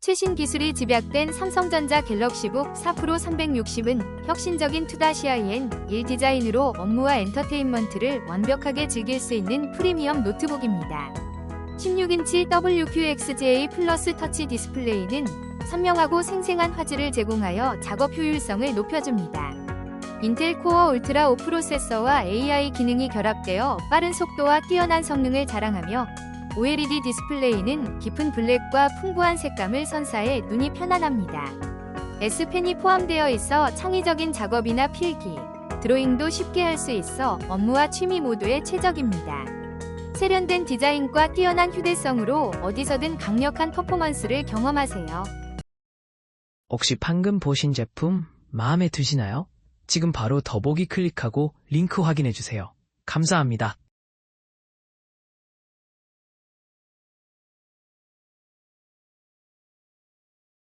최신 기술이 집약된 삼성전자 갤럭시북 4 프로 360은 혁신적인 2-IN1 디자인으로 업무와 엔터테인먼트를 완벽하게 즐길 수 있는 프리미엄 노트북입니다. 16인치 WQXGA 플러스 터치 디스플레이는 선명하고 생생한 화질을 제공하여 작업 효율성을 높여줍니다. 인텔 코어 울트라 5 프로세서와 AI 기능이 결합되어 빠른 속도와 뛰어난 성능을 자랑하며 OLED 디스플레이는 깊은 블랙과 풍부한 색감을 선사해 눈이 편안합니다. S펜이 포함되어 있어 창의적인 작업이나 필기, 드로잉도 쉽게 할 수 있어 업무와 취미 모두에 최적입니다. 세련된 디자인과 뛰어난 휴대성으로 어디서든 강력한 퍼포먼스를 경험하세요. 혹시 방금 보신 제품 마음에 드시나요? 지금 바로 더보기 클릭하고 링크 확인해주세요. 감사합니다.